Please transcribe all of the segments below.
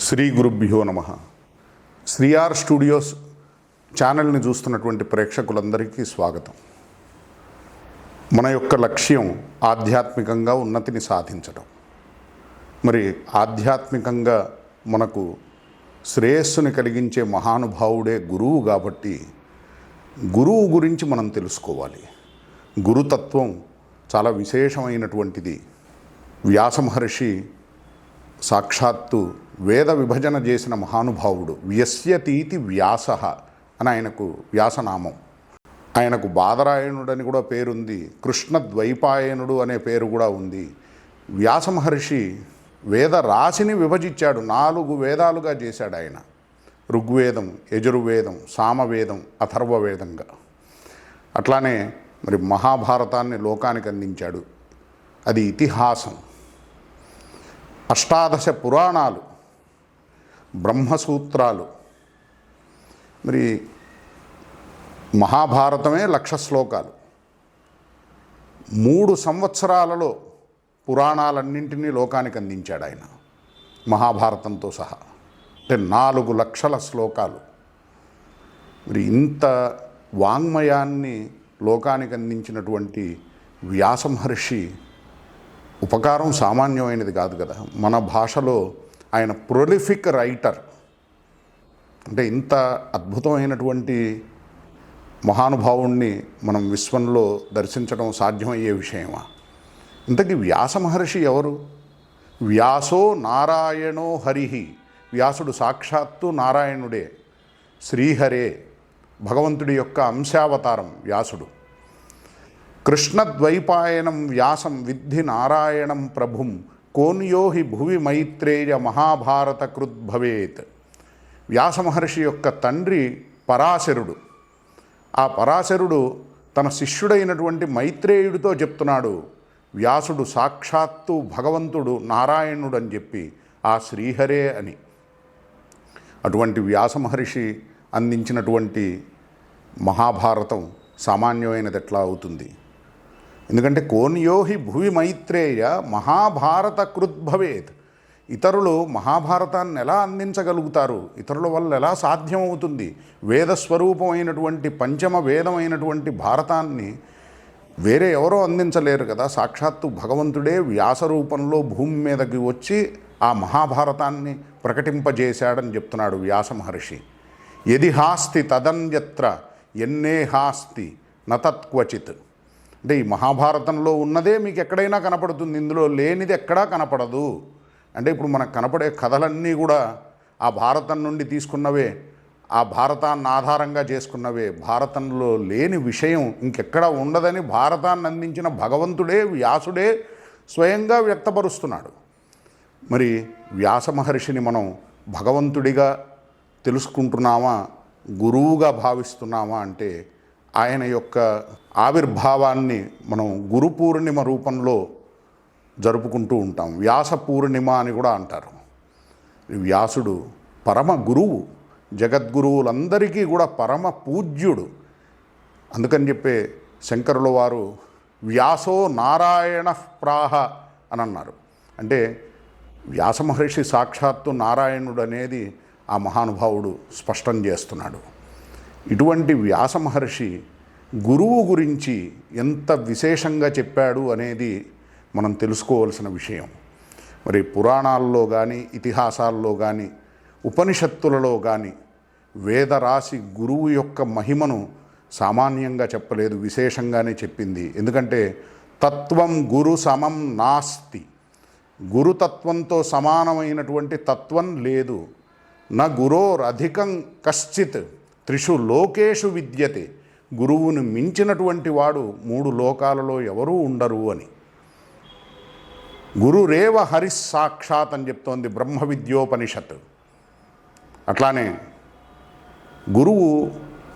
శ్రీ గురుభ్యో నమ. శ్రీఆర్ స్టూడియోస్ ఛానల్ని చూస్తున్నటువంటి ప్రేక్షకులందరికీ స్వాగతం. మన యొక్క లక్ష్యం ఆధ్యాత్మికంగా ఉన్నతిని సాధించడం మరి ఆధ్యాత్మికంగా మనకు శ్రేయస్సుని కలిగించే మహానుభావుడే గురువు కాబట్టి గురువు గురించి మనం తెలుసుకోవాలి. గురుతత్వం చాలా విశేషమైనటువంటిది. వ్యాసమహర్షి సాక్షాత్తు వేద విభజన చేసిన మహానుభావుడు. వ్యస్యతీతి వ్యాస అని ఆయనకు వ్యాసనామం. ఆయనకు బాదరాయణుడని కూడా పేరుంది. కృష్ణ ద్వైపాయనుడు అనే పేరు కూడా ఉంది. వ్యాసమహర్షి వేద రాశిని విభజించాడు. నాలుగు వేదాలుగా చేశాడు ఆయన. ఋగ్వేదం యజుర్వేదం సామవేదం అథర్వవేదంగా. అట్లానే మరి మహాభారతాన్ని లోకానికి అందించాడు. అది ఇతిహాసం. అష్టాదశ పురాణాలు బ్రహ్మసూత్రాలు. మరి మహాభారతమే లక్ష శ్లోకాలు. మూడు సంవత్సరాలలో పురాణాలన్నింటినీ లోకానికి అందించాడు ఆయన. మహాభారతంతో సహా. అంటే నాలుగు లక్షల శ్లోకాలు. మరి ఇంత వాంగ్మయాన్ని లోకానికి అందించినటువంటి వ్యాస మహర్షి ఉపకారం సామాన్యమైనది కాదు కదా. మన భాషలో ఆయన ప్రొలిఫిక్ రైటర్ అంటే ఇంత అద్భుతమైనటువంటి మహానుభావుణ్ణి మనం విశ్వంలో దర్శించడం సాధ్యమయ్యే విషయమా? ఇంతకీ వ్యాస మహర్షి ఎవరు? వ్యాసో నారాయణో హరిహి వ్యాసుడు సాక్షాత్తు నారాయణుడే. శ్రీహరే. భగవంతుడి యొక్క అంశావతారం వ్యాసుడు. కృష్ణద్వైపాయనం వ్యాసం విద్ధి నారాయణం ప్రభుం కోన్యోహి భువి మైత్రేయ మహాభారత కృద్భవేత్ వ్యాసమహర్షి యొక్క తండ్రి పరాశరుడు. ఆ పరాశరుడు తన శిష్యుడైనటువంటి మైత్రేయుడితో చెప్తున్నాడు వ్యాసుడు సాక్షాత్తు భగవంతుడు నారాయణుడు అని చెప్పి ఆ శ్రీహరే అని. అటువంటి వ్యాసమహర్షి అందించినటువంటి మహాభారతం సామాన్యమైనది ఎట్లా అవుతుంది? ఎందుకంటే కోన్యోహి భువి మైత్రేయ మహాభారత కృద్భవేత్ ఇతరులు మహాభారతాన్ని ఎలా అందించగలుగుతారు? ఇతరుల వల్ల ఎలా సాధ్యమవుతుంది? వేదస్వరూపమైనటువంటి పంచమ వేదమైనటువంటి భారతాన్ని వేరే ఎవరో అందించలేరు కదా. సాక్షాత్తు భగవంతుడే వ్యాస రూపంలో భూమి మీదకి వచ్చి ఆ మహాభారతాన్ని ప్రకటింపజేశాడని చెప్తున్నాడు వ్యాస మహర్షి. ఎది హాస్తి తదన్యత్ర ఎన్నే హాస్తి నతత్వచిత్ అంటే ఈ మహాభారతంలో ఉన్నదే మీకు ఎక్కడైనా కనపడుతుంది ఇందులో లేనిది ఎక్కడా కనపడదు. అంటే ఇప్పుడు మనకు కనపడే కథలన్నీ కూడా ఆ భారతం నుండి తీసుకున్నవే ఆ భారతాన్ని ఆధారంగా చేసుకున్నవే భారతంలో లేని విషయం ఇంకెక్కడా ఉండదని భారతాన్ని అందించిన భగవంతుడే వ్యాసుడే స్వయంగా వ్యక్తపరుస్తున్నాడు. మరి వ్యాస మహర్షిని మనం భగవంతుడిగా తెలుసుకుంటున్నామా గురువుగా భావిస్తున్నామా అంటే ఆయన యొక్క ఆవిర్భావాన్ని మనం గురు పూర్ణిమ రూపంలో జరుపుకుంటూ ఉంటాం. వ్యాస పూర్ణిమ అని కూడా అంటారు. వ్యాసుడు పరమ గురువు జగద్గురువులందరికీ కూడా పరమ పూజ్యుడు. అందుకని చెప్పే శంకరుల వారు వ్యాసో నారాయణ ప్రాహ అని అన్నారు. అంటే వ్యాస మహర్షి సాక్షాత్తు నారాయణుడు అనేది ఆ మహానుభావుడు స్పష్టం చేస్తున్నాడు. ఇటువంటి వ్యాస మహర్షి గురువు గురించి ఎంత విశేషంగా చెప్పాడు అనేది మనం తెలుసుకోవాల్సిన విషయం. మరి పురాణాల్లో కానీ ఇతిహాసాల్లో కానీ ఉపనిషత్తులలో కానీ వేదరాశి గురువు యొక్క మహిమను సామాన్యంగా చెప్పలేదు విశేషంగానే చెప్పింది. ఎందుకంటే తత్వం గురు సమం నాస్తి. గురుతత్వంతో సమానమైనటువంటి తత్వం లేదు. నా గురోరధికం కశ్చిత్ త్రిషు లోకేషు విద్యతే. గురువును మించినటువంటి వాడు మూడు లోకాలలో ఎవరూ ఉండరు అని. గురురేవ హరిస్సాక్షాత్ అని చెప్తోంది బ్రహ్మ విద్యోపనిషత్. అట్లానే గురువు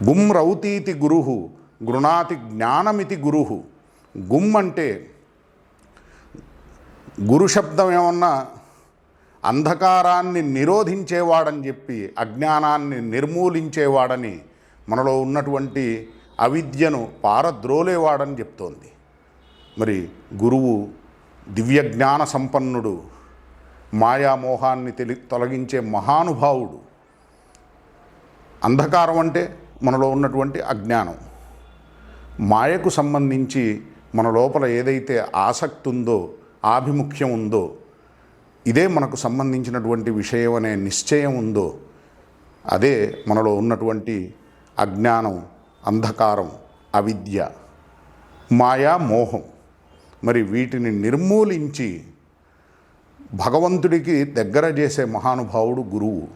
గుమ్ రౌతీతి గురుహు గృణాతి జ్ఞానమితి గురుహు. గుమ్ అంటే గురు శబ్దం ఏమన్నా అంధకారాన్ని నిరోధించేవాడని చెప్పి అజ్ఞానాన్ని నిర్మూలించేవాడని మనలో ఉన్నటువంటి అవిద్యను పారద్రోలేవాడని చెప్తోంది. మరి గురువు దివ్య జ్ఞాన సంపన్నుడు మాయామోహాన్ని తెలి తొలగించే మహానుభావుడు. అంధకారం అంటే మనలో ఉన్నటువంటి అజ్ఞానం. మాయకు సంబంధించి మన లోపల ఏదైతే ఆసక్తి ఉందో ఆభిముఖ్యం ఉందో ఇదే మనకు సంబంధించినటువంటి విషయం అనే నిశ్చయం ఉందో అదే మనలో ఉన్నటువంటి అజ్ఞానం అంధకారం అవిద్య మాయా మోహం. మరి వీటిని నిర్మూలించి భగవంతుడికి దగ్గర చేసే మహానుభావుడు గురువు.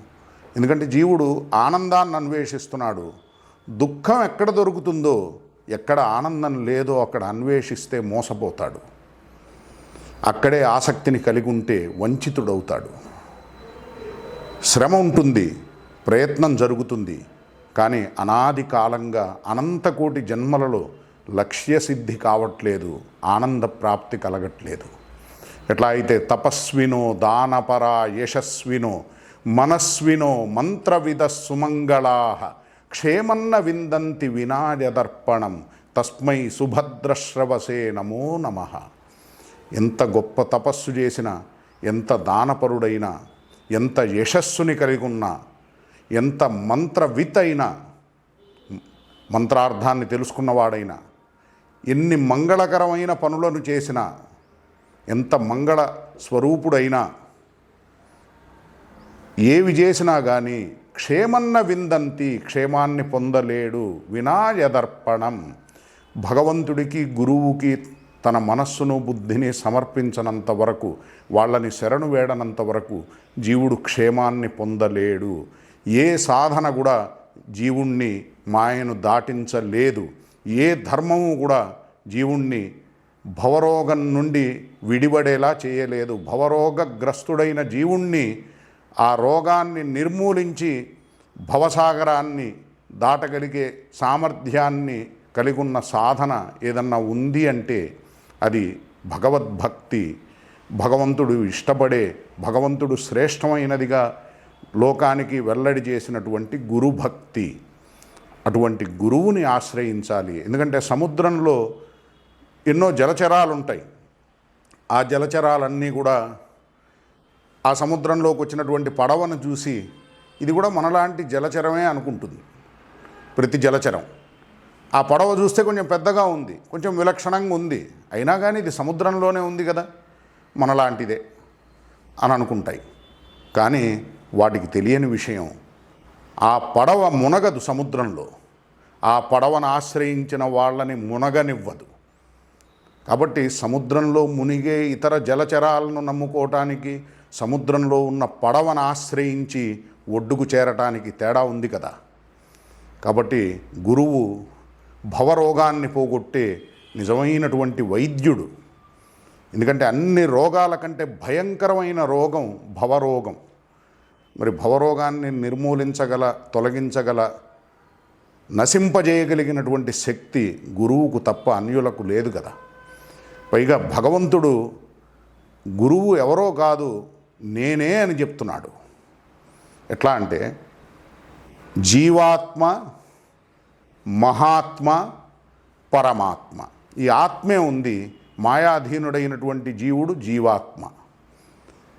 ఎందుకంటే జీవుడు ఆనందాన్ని అన్వేషిస్తున్నాడు. దుఃఖం ఎక్కడ దొరుకుతుందో ఎక్కడ ఆనందం లేదో అక్కడ అన్వేషిస్తే మోసపోతాడు. అక్కడే ఆసక్తిని కలిగి ఉంటే వంచితుడవుతాడు. శ్రమ ఉంటుంది ప్రయత్నం జరుగుతుంది కానీ అనాది కాలంగా అనంతకోటి జన్మలలో లక్ష్యసిద్ధి కావట్లేదు ఆనంద ప్రాప్తి కలగట్లేదు. ఎట్లా అయితే తపస్వినో దానపర యశస్వినో మనస్వినో మంత్రవిధ సుమంగళా క్షేమన్న విందంతి వినాయదర్పణం తస్మై సుభద్రశ్రవసే నమో నమః. ఎంత గొప్ప తపస్సు చేసినా ఎంత దానపరుడైనా ఎంత యశస్సుని కలిగి ఉన్నా ఎంత మంత్రవిత్ అయినా మంత్రార్థాన్ని తెలుసుకున్నవాడైనా ఎన్ని మంగళకరమైన పనులను చేసినా ఎంత మంగళ స్వరూపుడైనా ఏవి చేసినా కానీ క్షేమన్న విందంతి క్షేమాన్ని పొందలేడు వినాయదర్పణం. భగవంతుడికి గురువుకి తన మనస్సును బుద్ధిని సమర్పించనంత వరకు వాళ్ళని శరణు వేడనంత వరకు జీవుడు క్షేమాన్ని పొందలేడు. ఏ సాధన కూడా జీవుణ్ణి మాయను దాటించలేదు. ఏ ధర్మము కూడా జీవుణ్ణి భవరోగం నుండి విడిపడేలా చేయలేదు. భవరోగగ్రస్తుడైన జీవుణ్ణి ఆ రోగాన్ని నిర్మూలించి భవసాగరాన్ని దాటగలిగే సామర్థ్యాన్ని కలిగి ఉన్న సాధన ఏదన్నా ఉంది అంటే అది భగవద్భక్తి. భగవంతుడు ఇష్టపడే భగవంతుడు శ్రేష్టమైనదిగా లోకానికి వెల్లడి చేసినటువంటి గురుభక్తి. అటువంటి గురువుని ఆశ్రయించాలి. ఎందుకంటే సముద్రంలో ఎన్నో జలచరాలు ఉంటాయి ఆ జలచరాలన్నీ కూడా ఆ సముద్రంలోకి వచ్చినటువంటి పడవను చూసి ఇది కూడా మనలాంటి జలచరమే అనుకుంటుంది. ప్రతి జలచరం. ఆ పడవ చూస్తే కొంచెం పెద్దగా ఉంది కొంచెం విలక్షణంగా ఉంది. అయినా కానీ ఇది సముద్రంలోనే ఉంది కదా మనలాంటిదే అని అనుకుంటాయి. కానీ వాటికి తెలియని విషయం ఆ పడవ మునగదు సముద్రంలో. ఆ పడవను ఆశ్రయించిన వాళ్ళని మునగనివ్వదు. కాబట్టి సముద్రంలో మునిగే ఇతర జలచరాలను నమ్ముకోవటానికి సముద్రంలో ఉన్న పడవను ఆశ్రయించి ఒడ్డుకు చేరటానికి తేడా ఉంది కదా. కాబట్టి గురువు భవరోగాన్ని పోగొట్టే నిజమైనటువంటి వైద్యుడు. ఎందుకంటే అన్ని రోగాల కంటే భయంకరమైన రోగం భవరోగం. మరి భవరోగాన్ని నిర్మూలించగల తొలగించగల నశింపజేయగలిగినటువంటి శక్తి గురువుకు తప్ప అన్యులకు లేదు కదా. పైగా భగవంతుడు గురువు ఎవరో కాదు నేనే అని చెప్తున్నాడు. ఎట్లా అంటే జీవాత్మ మహాత్మ పరమాత్మ. ఈ ఆత్మే ఉంది మాయాధీనుడైనటువంటి జీవుడు జీవాత్మ.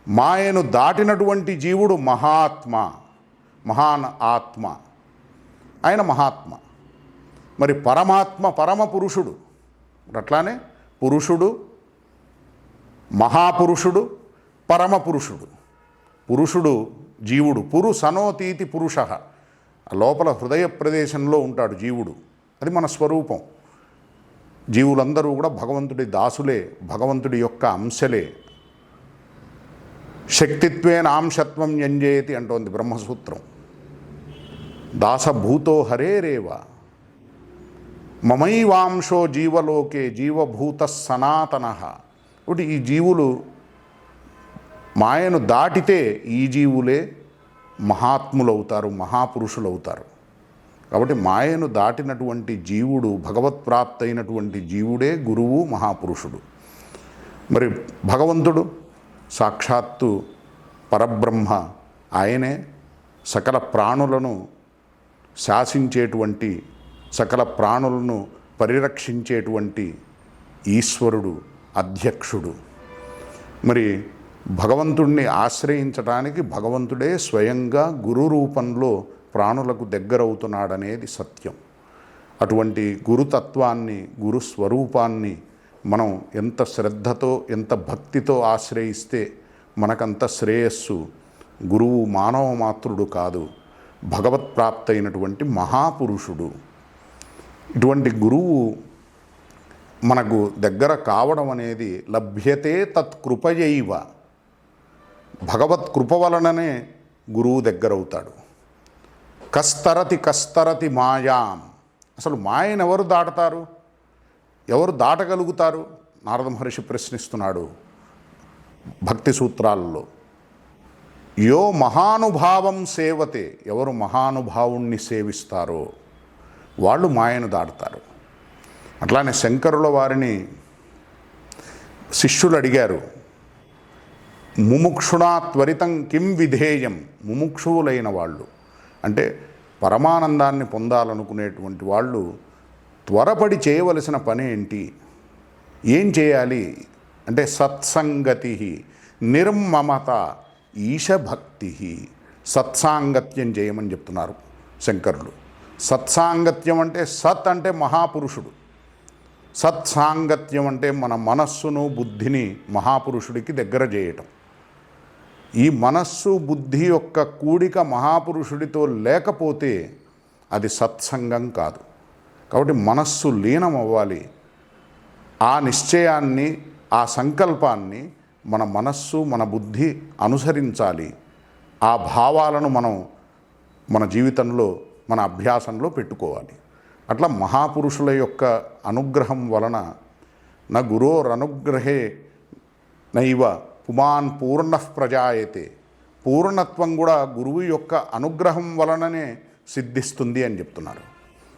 మాయను దాటినటువంటి జీవుడు మహాత్మ మహాన్ ఆత్మ. ఆయన మహాత్మ. మరి పరమాత్మ పరమ పురుషుడు. అట్లానే పురుషుడు మహాపురుషుడు పరమ పురుషుడు పురుషుడు జీవుడు పురు సనోతీతి పురుష. లోపల హృదయ ప్రదేశంలో ఉంటాడు జీవుడు. అది మన స్వరూపం. జీవులందరూ కూడా భగవంతుడి దాసులే భగవంతుడి యొక్క అంశలే. శక్తిత్వేన అంశత్వం ఎంజేతి అంటోంది బ్రహ్మసూత్రం. దాసభూతో హరేరేవ మమైవాంశో జీవలోకే జీవభూత సనాతన. ఒకటి ఈ జీవులు మాయను దాటితే ఈ జీవులే మహాత్ములవుతారు మహాపురుషులవుతారు. కాబట్టి మాయను దాటినటువంటి జీవుడు భగవత్ప్రాప్తి అయినటువంటి జీవుడే గురువు మహాపురుషుడు. మరి భగవంతుడు సాక్షాత్తు పరబ్రహ్మ ఆయనే సకల ప్రాణులను శాసించేటువంటి సకల ప్రాణులను పరిరక్షించేటువంటి ఈశ్వరుడు అధ్యక్షుడు. మరి భగవంతుణ్ణి ఆశ్రయించడానికి భగవంతుడే స్వయంగా గురు రూపంలో ప్రాణులకు దగ్గరవుతున్నాడనేది సత్యం. అటువంటి గురుతత్వాన్ని గురు స్వరూపాన్ని మనం ఎంత శ్రద్ధతో ఎంత భక్తితో ఆశ్రయిస్తే మనకంత శ్రేయస్సు గురువు మానవ మాతృడు కాదు భగవత్ప్రాప్తైనటువంటి మహాపురుషుడు. ఇటువంటి గురువు మనకు దగ్గర కావడం అనేది లభ్యతే తత్కృపయైవ భగవత్ కృప వలననే గురువు దగ్గరవుతాడు. కస్తరతి కస్తరతి మాయాం. అసలు మాయను ఎవరు దాటతారు? ఎవరు దాటగలుగుతారు? నారద మహర్షి ప్రశ్నిస్తున్నాడు భక్తి సూత్రాలలో. యో మహానుభావం సేవతే ఎవరు మహానుభావుణ్ణి సేవిస్తారో? వాళ్ళు మాయను దాటుతారు. అట్లానే శంకరుల వారిని శిష్యులు అడిగారు ముముక్షుణా త్వరితం కిం విధేయం. ముముక్షువులైన వాళ్ళు. అంటే పరమానందాన్ని పొందాలనుకునేటువంటి వాళ్ళు త్వరపడి చేయవలసిన పని ఏంటి? ఏం చేయాలి? అంటే సత్సంగతి నిర్మమత ఈశభక్తి సత్సాంగత్యం చేయమని చెప్తున్నారు శంకరులు. సత్సాంగత్యం అంటే సత్ అంటే మహాపురుషుడు. సత్సాంగత్యం అంటే మన మనస్సును బుద్ధిని మహాపురుషుడికి దగ్గర చేయటం. ఈ మనస్సు బుద్ధి యొక్క కూడిక మహాపురుషుడితో లేకపోతే అది సత్సంగం కాదు. కాబట్టి మనస్సు లీనం అవ్వాలి. ఆ నిశ్చయాన్ని ఆ సంకల్పాన్ని మన మనస్సు మన బుద్ధి అనుసరించాలి. ఆ భావాలను మనం మన జీవితంలో మన అభ్యాసంలో పెట్టుకోవాలి. అట్లా మహాపురుషుల యొక్క అనుగ్రహం వలన నా గురోరనుగ్రహే నైవ పుమాన్ పూర్ణ ప్రజాయతే. పూర్ణత్వం కూడా గురువు యొక్క అనుగ్రహం వలననే సిద్ధిస్తుంది అని చెప్తున్నారు.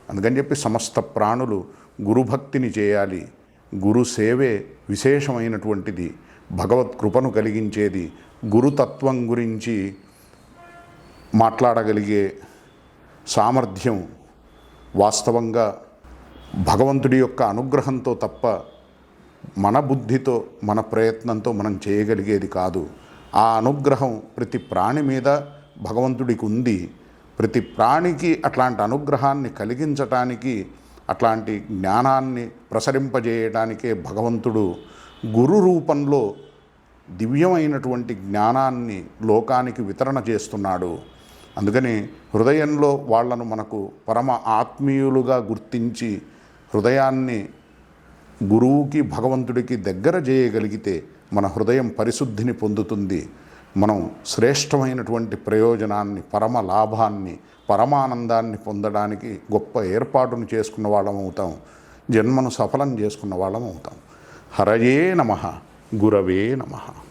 అందుకని చెప్పి సమస్త ప్రాణులు గురుభక్తిని చేయాలి. గురు సేవే విశేషమైనటువంటిది. భగవత్ కృపను కలిగించేది. గురుతత్వం గురించి మాట్లాడగలిగే సామర్థ్యం వాస్తవంగా భగవంతుడి యొక్క అనుగ్రహంతో తప్ప మన బుద్ధితో మన ప్రయత్నంతో మనం చేయగలిగేది కాదు. ఆ అనుగ్రహం ప్రతి ప్రాణి మీద భగవంతుడికి ఉంది ప్రతి ప్రాణికి అట్లాంటి అనుగ్రహాన్ని కలిగించటానికి అట్లాంటి జ్ఞానాన్ని ప్రసరింపజేయడానికే భగవంతుడు గురు రూపంలో దివ్యమైనటువంటి జ్ఞానాన్ని లోకానికి వితరణ చేస్తున్నాడు. అందుకని హృదయంలో వాళ్ళను మనకు పరమ ఆత్మీయులుగా గుర్తించి హృదయాన్ని గురువుకి భగవంతుడికి దగ్గర చేయగలిగితే మన హృదయం పరిశుద్ధిని పొందుతుంది. మనం శ్రేష్టమైనటువంటి ప్రయోజనాన్ని పరమ లాభాన్ని పరమానందాన్ని పొందడానికి గొప్ప ఏర్పాటును చేసుకున్న వాళ్ళం అవుతాం. జన్మను సఫలం చేసుకున్న వాళ్ళం అవుతాం. హరయే నమ. గురవే నమః.